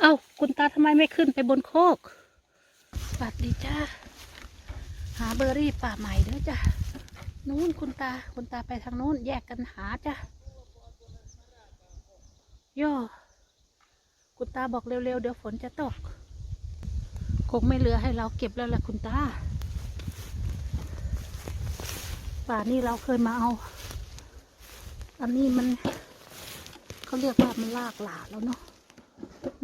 เอ้าคุณตาทำไมไม่ขึ้นไปบนโคกสวัสดีจ้า หาเบอร์รี่ป่าใหม่เด้อจ้ะนู้นคุณตา คุณตาไปทางนู้น แยกกันหาจ้ะย่อคุณตาบอกเร็วๆ เดี๋ยวฝนจะตก คงไม่เหลือให้เราเก็บแล้วแหละคุณตา ป่านี้เราเคยมาเอา อันนี้มัน เขาเรียกว่ามันลากหลาแล้วเนาะ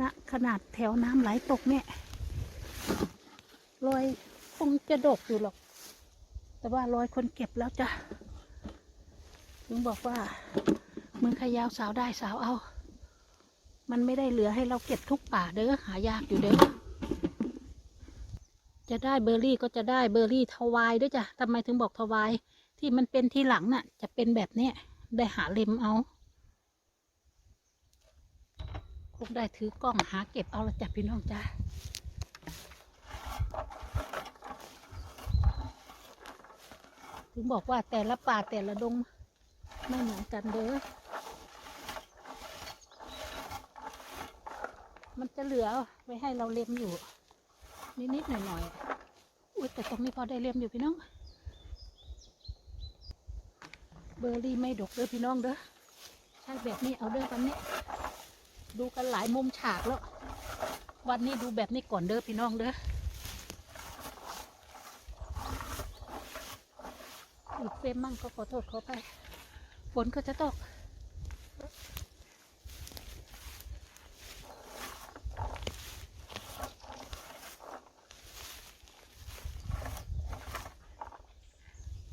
นะขนาดแถวน้ำไหลตกเนี่ยรอยคงจะดกอยู่หรอก แต่ว่ารอยคนเก็บแล้วจ้ะถึงบอกว่ามึงขยาวสาวได้สาวเอา มันไม่ได้เหลือให้เราเก็บทุกป่าเด้อหายากอยู่เด้อจะได้เบอร์รี่ก็จะได้เบอร์รี่ทวายด้วยจ้ะทำไมถึงบอกทวาย ที่มันเป็นที่หลังน่ะ จะเป็นแบบนี้ได้หาเล็มเอา ค งได้ถือกล้องหาเก็บเอาละจ้ะพี่น้องจ้าถึงบอกว่าแต่ละป่าแต่ละดงไม่เหมือนกันเด้อ มันจะเหลือไว้ให้เราเล็มอยู่ นิดๆหน่อยๆ อุ้ยแต่ตรงนี้พอได้เล็มอยู่พี่น้อง เบอร์รี่ไม่ดกเด้อพี่น้องเด้อ ใช่แบบนี้เอาเด้อวันนี้ ดูกันหลายมุมฉากแล้ว วันนี้ดูแบบนี้ก่อนเด้อพี่น้องเด้ออีกเฟรมมั่งก็ขอโทษขอไปฝนก็จะตก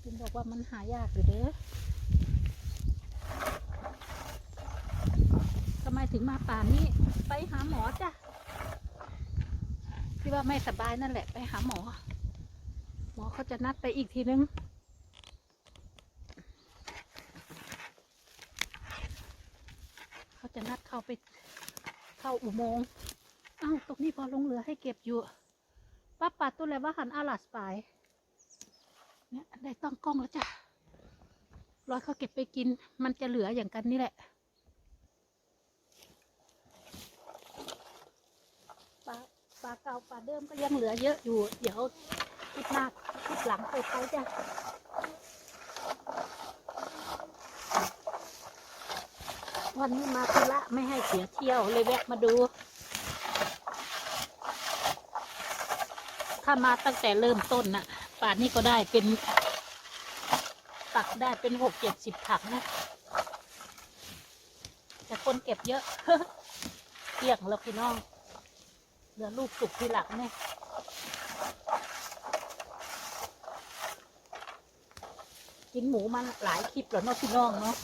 คุณบอกว่ามันหายากอยู่เด้อ ทำไมถึงมาป่านี้ ไปหาหมอจ้ะ ที่ว่า ไม่สบายนั่นแหละไปหาหมอ หมอเขาจะนัดไปอีกทีนึง เขาจะนัดเข้าไปเข้าอุโมงค์อ้าวตรงนี้พอลงเหลือให้เก็บอยู่ป้าปัดตัวอะไรว่าหันอาลัสไปเนี่ยได้ต้องกล้องแล้วจ้ะร้อยเขาเก็บไปกิน มันจะเหลืออย่างกันนี่แหละ ปลา ปลาเก่าปลาเดิมก็ยังเหลือเยอะอยู่ เดี๋ยวคลิปหน้าคลิปหลังไปไปจ้ะวันนี้มาธุระไม่ให้เสียเที่ยวเลยแวะมาดู ถ้ามาตั้งแต่เริ่มต้นน่ะ ป่านนี้ก็ได้เป็น ตักได้เป็นหกเจ็ดสิบถังนะแต่คนเก็บเยอะเกลี้ยงแล้วพี่น้อง เหลือลูกสุกทีหลังเนี่ยกินหมูมันหลายคลิปแล้วเนาะพี่น้องเนาะ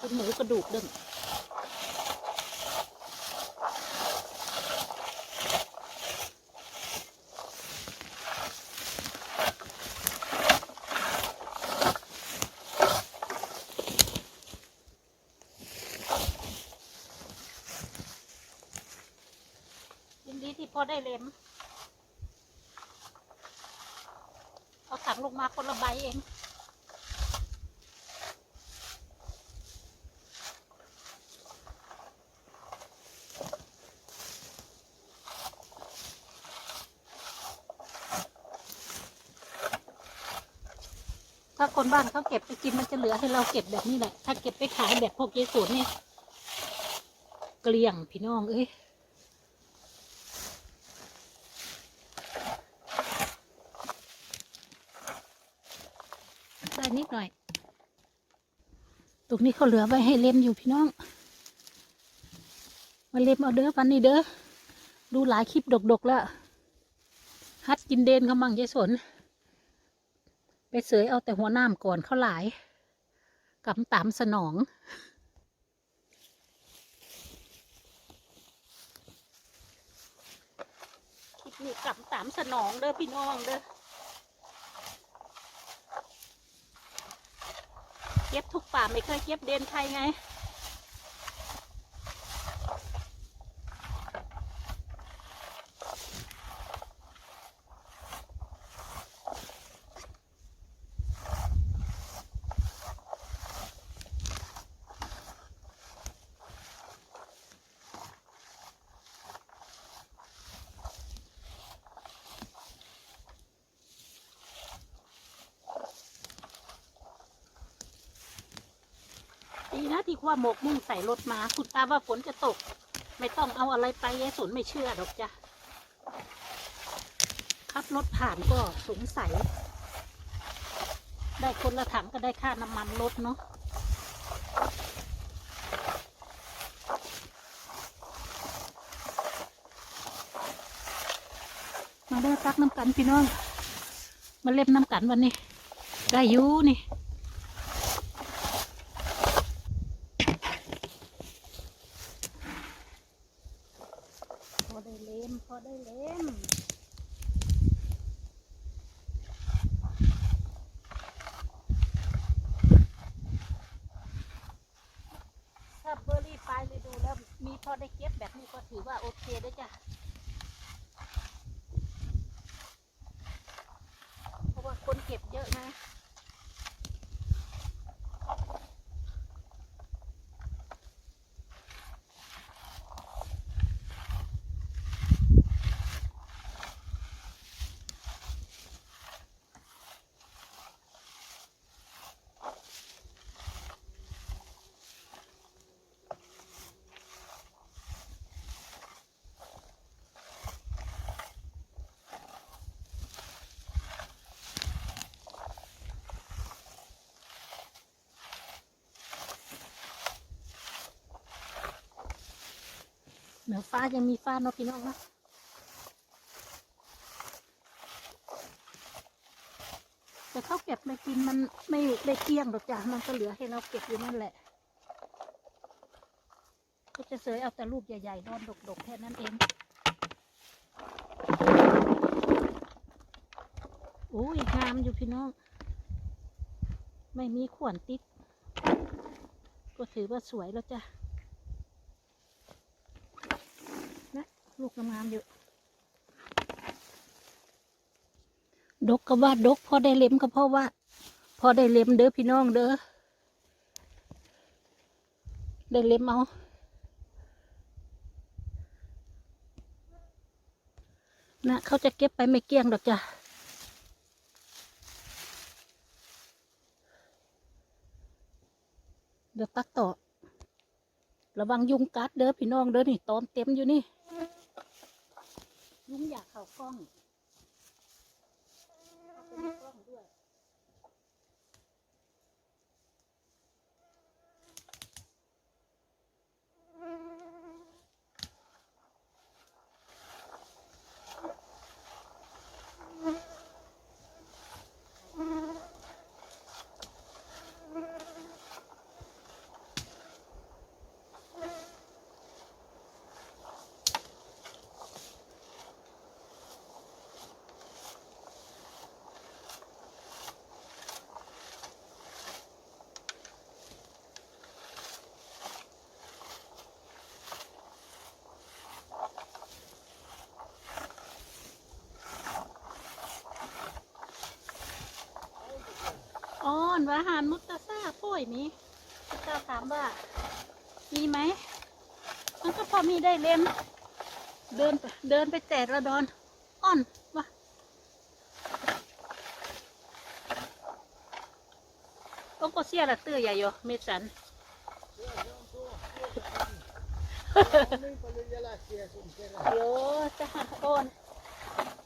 กินหมูกระดูกดึงยินดีที่พอ ได้เล็มเอาถังลงมาคนละใบเองถ้าคนบ้านเขาเก็บไปกินมันจะเหลือให้เราเก็บแบบนี้แหละ ถ้าเก็บไปขายแบบพวกเยสูนเนี่ย เกลี้ยงพี่น้องเอ้ย ได้นิดหน่อย ตรงนี้เขาเหลือไว้ให้เล็มอยู่พี่น้อง มาเล็มเอาเด้อวันนี้เด้อ ดูหลายคลิปดกๆแล้ว ฮัดกินเดนเขามั่งยายสน ไปเสยเอาแต่หัวน้ำก่อนเขาหลายกำตามสนองคลิปนี้กำตามสนองเด้อพี่น้องเด้อ ก็บทุกป่าไม่เคยเก็บเดนใครไง นะที่ว่าหมกมุ่งใส่รถมา คุณตาว่าฝนจะตก ไม่ต้องเอาอะไรไปยายสนไม่เชื่อหรอกจ้ะขับรถผ่านก็สงสัย ได้คนละถังก็ได้ค่าน้ำมันรถเนาะมาได้ตักน้ำกันพี่น้อง มาเล่มน้ำกันวันนี้ ได้ยูนี่ พอ ได้เล่มพอได้เล่มถ้าเบอร์รี่ปลายฤดูแล้วมีพอได้เก็บแบบนี้ก็ถือว่าโอเคเด้อจ้ะ เพราะว่าคนเก็บเยอะนะ เห นือฟ้ายังมีฟ้าเนาะพี่น้องนะแต่เขาเก็บไปกินมันไม่ได้เกลี้ยงหรอกจ้ะมันก็เหลือให้เราเก็บอยู่นั่นแหละ ก็จะเสยเอาแต่ลูกใหญ่ๆนอนดกๆแค่นั้นเองโอ้ยงามอยู่พี่น้อง ไม่มีขวนติด ก็ถือว่าสวยแล้วจ้ะ ลูก งามๆอยู่ ดกก็ว่าดกพอได้เล็มก็เพราะว่า พอได้เล็มเด้อพี่น้องเด้อ ได้เล็มเอานะเขาจะเก็บไปไม่เกลี้ยงดอกจ้ะเดี๋ยวตักต่อ ระวังยุงกัดเด้อพี่น้องเด้อนี่ตอมเต็มอยู่นี่ ยุงอยากเข่ากล้องเอาไปในกล้องด้วย อนว่าหารมุตตาซ่าป่วยมีพุทธาถามว่า มีไหม มันก็พอมีได้เล่ม เดินไปเดินไปแตะระดอนอ่อนวะต้องก็เสียละเตื้อใหญ่โยเมสันโยจะหาโอน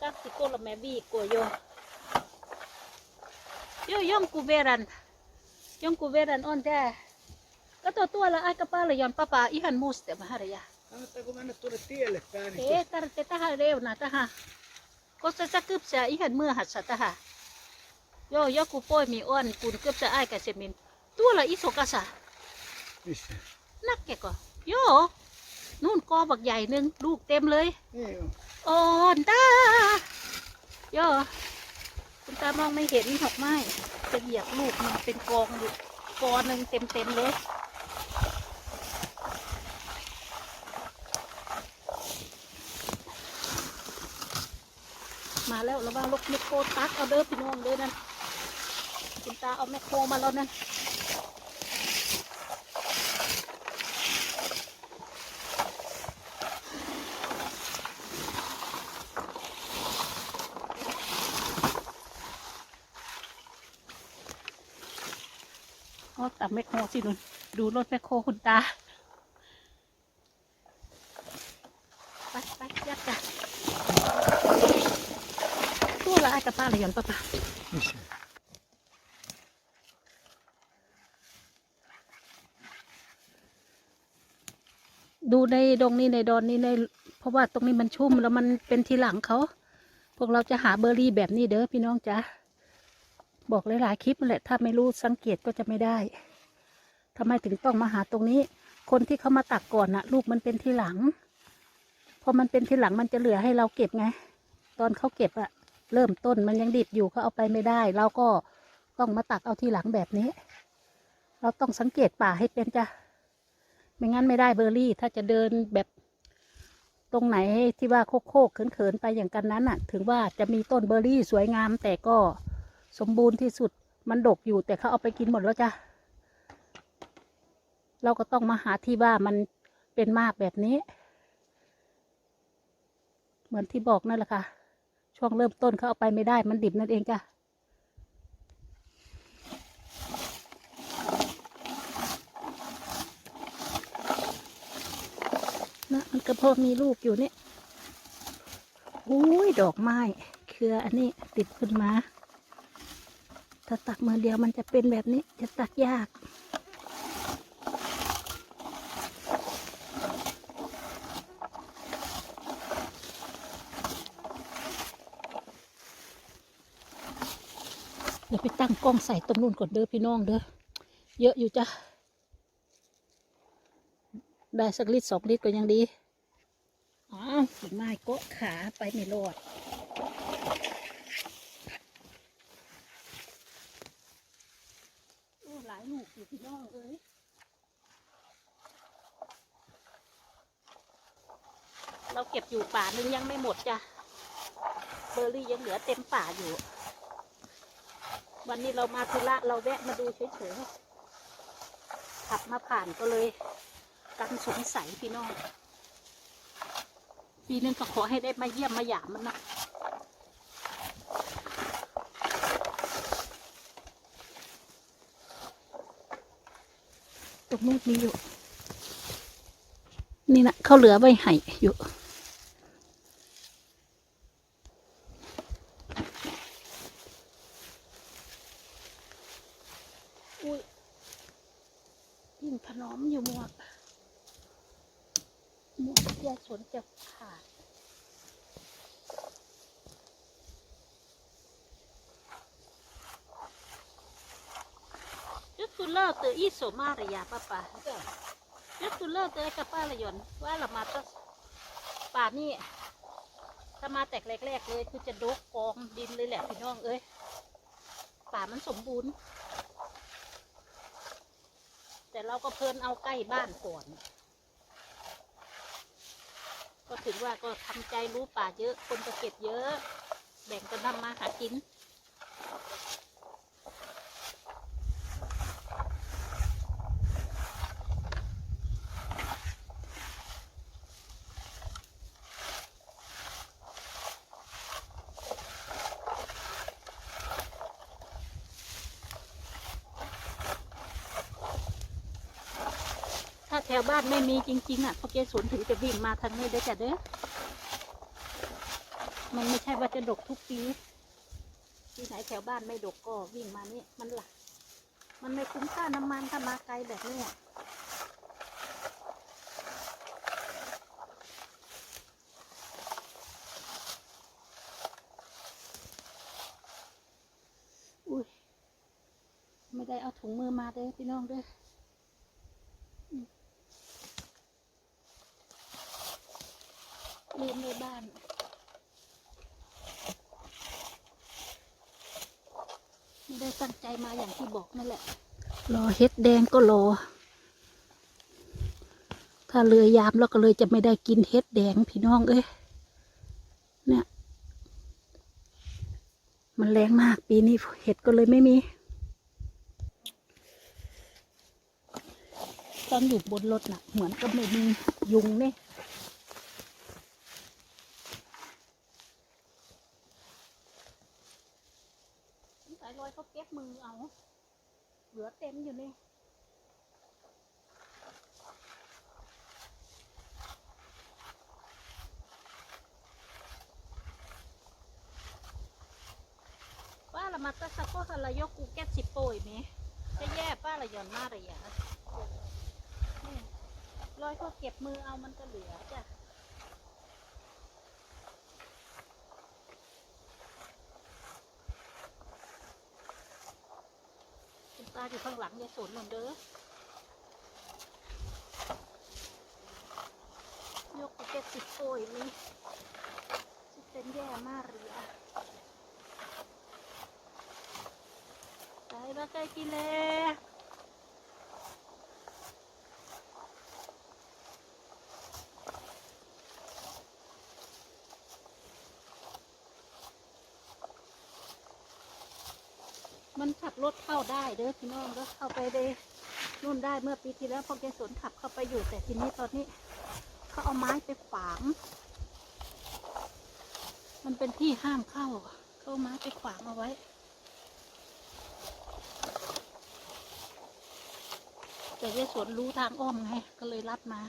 กักสิโกละแม่บีกลัวโยโยย่อมกูเวรันย่อมกูเวรันอ่อนแท้ก็ตัวตัวละไอ้กระป้าเลยยอนป้าป้าอีหันมูสเตมาหารยา Kannattaako mennä tuonne tielle päin? niin เอ๊ะตาเตตาหาเร็วนะตาหาก็จะจะกึบเสียอีหันเมื่อหัดสัตาหาโยโยกูโป้ยมีอ้อนกูกึบจะไอ้กับเซมินตัวละอีโซกาซา Missä? นักแกก็โยนู่นกอบักใหญ่หนึ่งลูกเต็มเลย Niin on. อ่อนตาโย คุณตามองไม่เห็นหอกไม้จะเหยียบลูกมันเป็นกองอยู่กอหนึ่งเต็มเต็มเลยมาแล้วระวังลูกแมโคตักเอาเด้อพี่น้องเด้อนั่นคุณตาเอาแมคโครมาแล้วนั่นเอาตับ แมคโครสินุนดูรถแมคโครคุณตา ไปไปยัดจ้ะตัวละไอ้กับป้าเลยย่อนป้าป้าดูในดงนี้ในดอนนี้ในเพราะว่าตรงนี้มันชุ่มแล้วมันเป็นทีหลังเขา พวกเราจะหาเบอร์รี่แบบนี้เด้อพี่น้องจ๊ะบอกหลายๆคลิปแหละ ถ้าไม่รู้สังเกตก็จะไม่ได้ ทำไมถึงต้องมาหาตรงนี้ คนที่เขามาตักก่อนนะลูกมันเป็นทีหลัง พอมันเป็นทีหลังมันจะเหลือให้เราเก็บไง ตอนเขาเก็บอะเริ่มต้นมันยังดิบอยู่เขาเอาไปไม่ได้ เราก็ต้องมาตักเอาทีหลังแบบนี้ เราต้องสังเกตป่าให้เป็นจ้ะไม่งั้นไม่ได้เบอร์รี่ ถ้าจะเดินแบบตรงไหนที่ว่าโคกโคกเขินๆไปอย่างกันนั้นน่ะ ถึงว่าจะมีต้นเบอร์รี่สวยงามแต่ก็สมบูรณ์ที่สุดมันดกอยู่แต่เขาเอาไปกินหมดแล้วจ้ะ เราก็ต้องมาหาที่ว่ามันเป็นมากแบบนี้ เหมือนที่บอกนั่นแหละค่ะ ช่วงเริ่มต้นเขาเอาไปไม่ได้มันดิบนั่นเองจ้ะนะมันก็พอมีลูกอยู่เนี่ยอุ้ยดอกไม้ เครืออันนี้ติดขึ้นมา ถ้าตักมือเดียวมันจะเป็นแบบนี้จะตักยาก เดี๋ยวไปตั้ง กล้องใส่ตรงนู้นก่อนเด้อพี่น้องเด้อเยอะอยู่จ้ะได้สักลิตรสองลิตรก็ยังดีอ๋อกิ่งไม้โกะขาไปไม่รอดหลายลูกอยู่พี่น้องเอ้ยเราเก็บอยู่ป่านึงยังไม่หมดจ้ะเบอร์รี่ยังเหลือเต็มป่าอยู่ วันนี้เรามาธุระเราแวะมาดูเฉยๆขับมาผ่านก็เลยกันสงสัยพี่น้อง ปีนึงก็ขอให้ได้มาเยี่ยมมาหยามมันนะตรงนู้นมีอยู่ นี่นะเขาเหลือไว้ให้อยู่ อุ้ยยิ่งถนอมอยู่หมวก หมวกยาสนจะขาด จุดตุเลอร์เตออีโสมาระยะป้าป่าจุดตุเลอร์เตอกับป้าลยนว่าเรามาตั้งป่านี่ถ้ามาแตกแรกๆเลยคือจะดกกองดินเลยแหละพี่น้องเอ้ยป่ามันสมบูรณ์ แต่เราก็เพลินเอาใกล้บ้านก่อน ก็ถือว่าก็ทำใจรู้ป่าเยอะคนก็เก็บเยอะ แบ่งกันทำมาหากิน แถวบ้านไม่มีจริง ๆ อะพวกเกสนถึงจะวิ่งมาทางนี้ได้จ้ะเด้อมันไม่ใช่ว่าจะดกทุกปี ที่ไหนแถวบ้านไม่ดกก็วิ่งมานี่มันหลักมันไม่คุ้มค่าน้ำมันถ้ามาไกลแบบนี้อะอุ้ยไม่ได้เอาถุงมือมาเด้อพี่น้องเด้อ ลืมในบ้านไม่ได้ตั้งใจมาอย่างที่บอกนั่นแหละรอเฮ็ดแดงก็รอ ถ้าเรือยามแล้วก็เลยจะไม่ได้กินเฮ็ดแดงพี่น้องเอ้ยเนี่ย มันแรงมากปีนี้เห็ดก็เลยไม่มี ตอนอยู่บนรถน่ะ เหมือนกับไม่มียุงเนี่ย ก็บมือเอา เหลือเต็มอยู่นี่ป้าละมาตาสักก็ฮละยกกูแก็บสิโปยไหมจะแย่ป้าละย่อนมากเลยอะร้อยก็เก็บมือเอามันก็เหลือจ้ะ อยู่ข้างหลังยายสนหนุนเด้อยกไปแก๊สสิโอยเลยจะเป็นแย่มากเลยอะไปมาใกล้กินเลย มันขับรถเข้าได้เด้อพี่น้องก็เข้าไปได้นู่นได้เมื่อปีที่แล้วพอแกสวนขับเข้าไปอยู่ แต่ทีนี้ตอนนี้เขาเอาไม้ไปขวาง มันเป็นที่ห้ามเข้า เขาเอาไม้ไปขวางเอาไว้แต่ยายสวนรู้ทางอ้อมไง ก็เลยลัดมา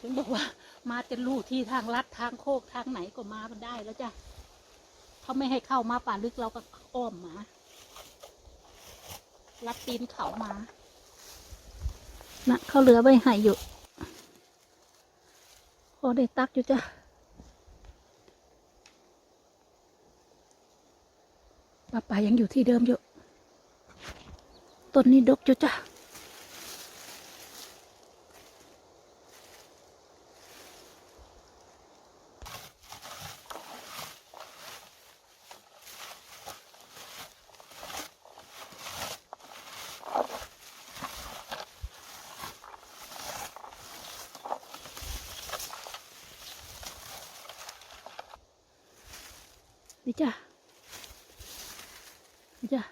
ถึงบอกว่ามาจะรู้ที่ทางลัดทางโคกทางไหนก็มามันได้แล้วจ้ะ เขาไม่ให้เข้ามาป่าลึกเราก็อ้อมมาลัดตีนเขามานะเขาเหลือไว้ให้อยู่พอได้ตักอยู่จ้ะป้าป่ายังอยู่ที่เดิมอยู่ต้นนี้ดกจุจ้ะ นี่จ้ะนี่จ้ะ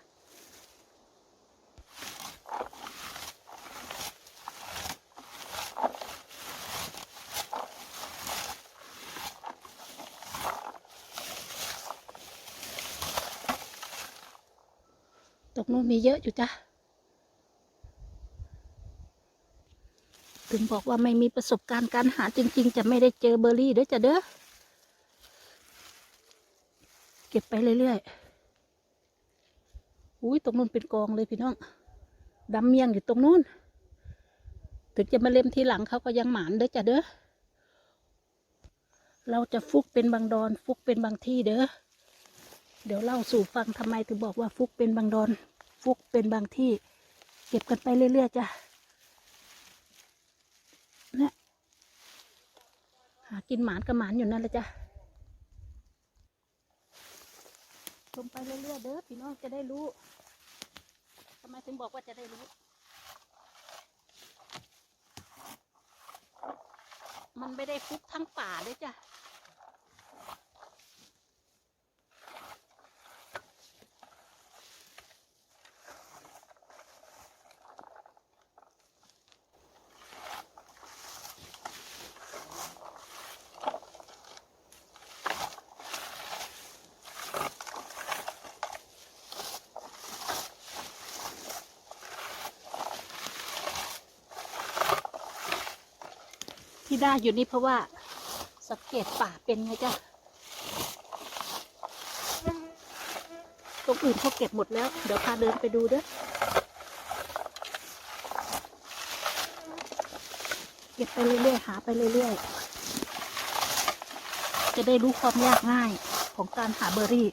ตกนู้นมีเยอะอยู่จ้ะ ถึงบอกว่าไม่มีประสบการณ์การหาจริง ๆ จะไม่ได้เจอเบอร์รี่เด้อจ้ะเด้อ เก็บไปเรื่อยๆอุ้ยตรงนู้นเป็นกองเลยพี่น้องดำเมียงอยู่ตรงนู้น ถึงจะมาเล่มทีหลังเขาก็ยังหมานเด้อจ้ะเด้อ เราจะฟุกเป็นบางดอน ฟุกเป็นบางที่เด้อ เดี๋ยวเล่าสู่ฟังทำไมถึงบอกว่าฟุกเป็นบางดอน ฟุกเป็นบางที่ เก็บกันไปเรื่อยๆจ้ะเนี่ยหากินหมานกับหมานอยู่นั่นแหละจ้ะช มไปเรื่อยๆเด้อพี่น้องจะได้รู้ทำไมถึงบอกว่าจะได้รู้ มันไม่ได้ฟุกทั้งป่าเลยจ้ะ ที่ได้อยู่นี่เพราะว่าสังเกตป่าเป็นไงจ้ะตรงอื่นเขาเก็บหมดแล้ว เดี๋ยวพาเดินไปดูเด้อเก็บไปเรื่อยๆหาไปเรื่อยๆ จะได้รู้ความยากง่ายของการหาเบอร์รี่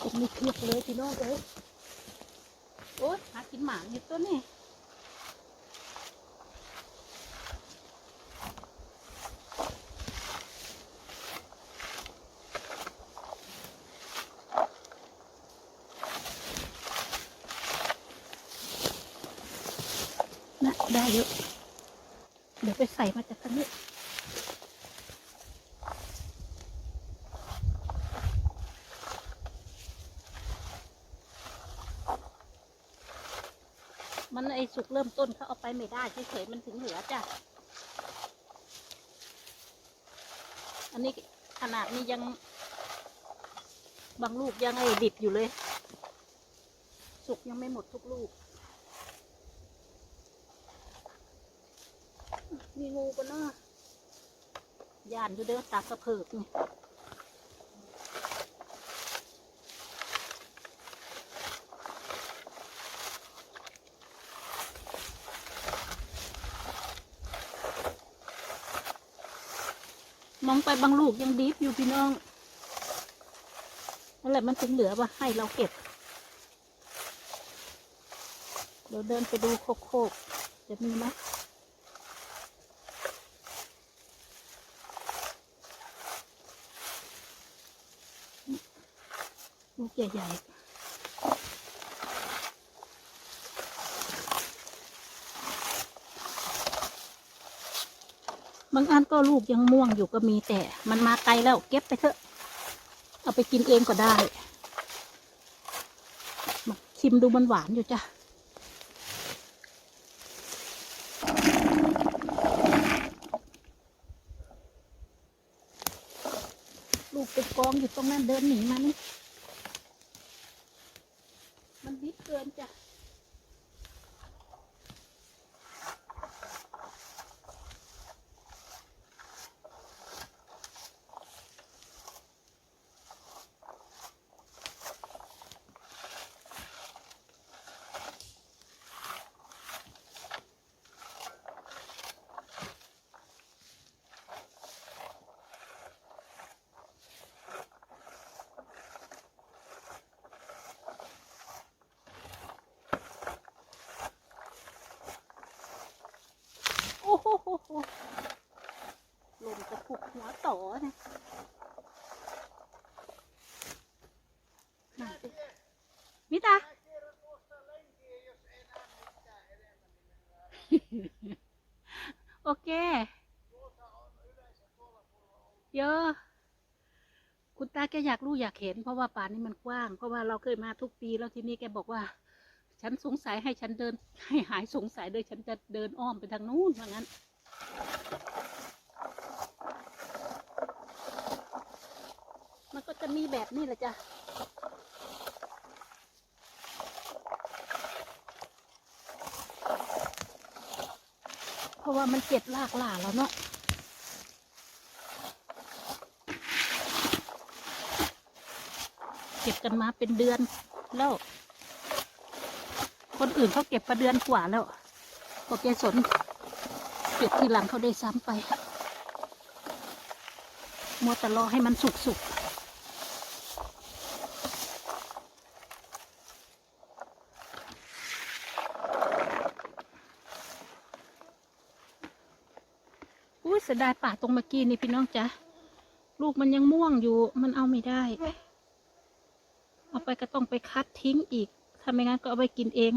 ตรงนี้เพียบเลยพี่น้องเอ้ย กินหมาอยู่ตัวนี่นะได้เยอะเดี๋ยวไปใส่มาจากทางนี้ มันไอ สุกเริ่มต้นเขาเอาไปไม่ได้เฉยๆมันถึงเหลือจ้ะ อันนี้ขนาดนี้ยัง บางลูกยังไอ้ดิบอยู่เลย สุกยังไม่หมดทุกลูก มีงูปะเนาะย่านอยู่เด้อตากระเพิกนี่ มองไปบางลูกยังดิฟอยู่พี่น้องนั่นแหละมันถึงเหลือว่าให้เราเก็บ เดี๋ยวเดินไปดูโคกโคกๆจะมีไหมลูกใหญ่ๆ บางอันก็ลูกยังม่วงอยู่ก็มีแต่ มันมาไกลแล้วเก็บไปเถอะ เอาไปกินเองก็ได้มาชิมดูมันหวานอยู่จ้ะลูกเป็นกองอยู่ตรงนั้นเดินหนีมานี่มันดิบเกินจ้ะ โอ้โหโหโหลมจะ ผูกหัวต่อเนี่ยมิตาโอเคเยอะคุณตาแกอยากรู้อยากเห็น เพราะว่าป่านี้มันกว้าง เพราะว่าเราเคยมาทุกปีแล้วทีนี้แกบอกว่า ฉันสงสัยให้ฉันเดิน ให้หายสงสัยเลยฉันจะเดินอ้อมไปทางนู้นว่างั้น มันก็ จะมีแบบนี้แหละจ้ะเพราะว่ามันเจ็บลากหล่าแล้วเนาะเก็บกันมาเป็นเดือนแล้ว คนอื่นเขาเก็บประเดือนกว่าแล้วพอแกสนเก็บทีหลังเขาได้ซ้ำไป มัวแต่รอให้มันสุกสุกอุ้ยเสียดายป่าตรงเมื่อกี้นี่พี่น้องจ๊ะลูกมันยังม่วงอยู่ มันเอาไม่ได้ เอาไปก็ต้องไปคัดทิ้งอีกถ้าไม่งั้นก็เอาไปกินเอง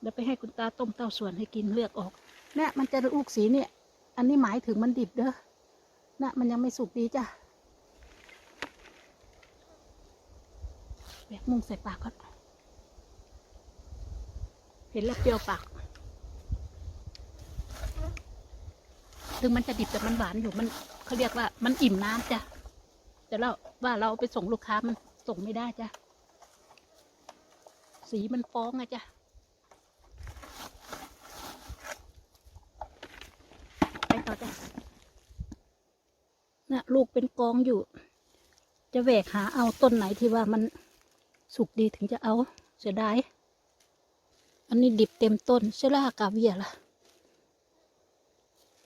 เดี๋ยวไปให้คุณตาต้มเต้าส่วนให้กินเลือกออกเนี่ยมันจะลูกสีเนี่ย อันนี้หมายถึงมันดิบเด้อนะมันยังไม่สุกดีจ้ะแบกมุงใส่ปากก่อน เห็นแล้วเปรี้ยวปาก ถึงมันจะดิบแต่มันหวานอยู่มันเขาเรียกว่ามันอิ่มน้ำจ้ะแต่เราว่าเราไปส่งลูกค้ามันส่งไม่ได้จ้ะสีมันฟ้องอะจ้ะไปต่อจ้ะน่ะลูกเป็นกองอยู่ จะแหวกหาเอาต้นไหนที่ว่ามันสุกดีถึงจะเอาเสียดายอันนี้ดิบเต็มต้นเชล่ากาเวียล่ะ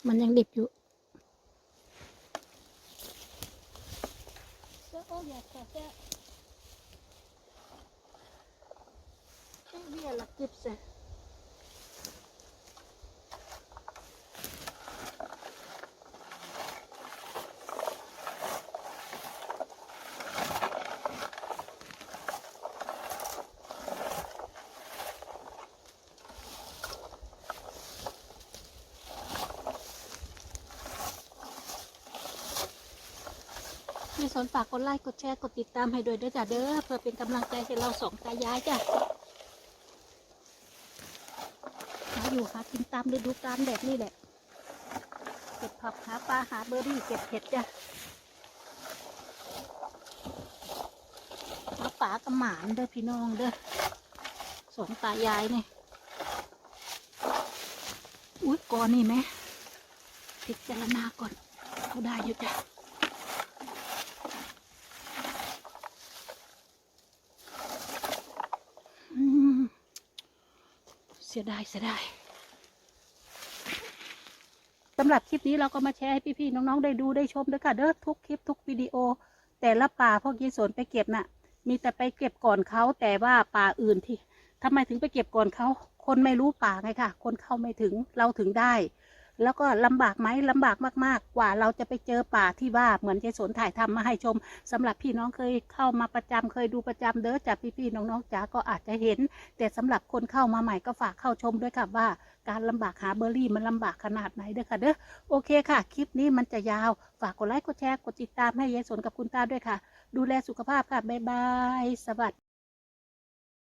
มันยังดิบอยู่เบี้ยละกิบเสมีส นฝากกดไลค์กดแชร์กดติดตามให้ด้วยเด้อจ้ะเด้อเพื่อเป็นกำลังใจให้เราสองตายายจ้ะหาอยู่หากินตามฤดูกาลแบบนี้แหละเก็บผักหาปลาหาเบอร์รี่เก็บเห็ดจ้ะหาปลากระหมานเด้อพี่น้องเด้อสองตายายเนี่ยอุ้ยกอนนี่ไหมพิจารณาก่อน เขาได้อยู่จ้ะอืมเสียดายเสียดายสำหรับคลิปนี้เราก็มาแชร์ให้พี่ๆน้องๆได้ดูได้ชมด้วยค่ะเด้อทุกคลิปทุกวิดีโอ แต่ละป่าพวกยีสนไปเก็บน่ะ มีแต่ไปเก็บก่อนเขาแต่ว่าป่าอื่นที่ทำไมถึงไปเก็บก่อนเขาคนไม่รู้ป่าไงค่ะ คนเข้าไม่ถึงเราถึงได้ แล้วก็ลำบากไหมลำบากมาก ๆ กว่าเราจะไปเจอป่าที่ว่าเหมือนยายสนถ่ายทำมาให้ชมสำหรับพี่น้องเคยเข้ามาประจำเคยดูประจำเด้อจากพี่ๆน้องๆจ๋าก็อาจจะเห็น แต่สำหรับคนเข้ามาใหม่ก็ฝากเข้าชมด้วยค่ะว่า การลำบากหาเบอร์รี่มันลำบากขนาดไหนเด้อค่ะเด้อโอเคค่ะ คลิปนี้มันจะยาว ฝากกดไลค์กดแชร์กดติดตามให้ยายสนกับคุณตาด้วยค่ะ ดูแลสุขภาพค่ะบ๊ายบายสวัสดี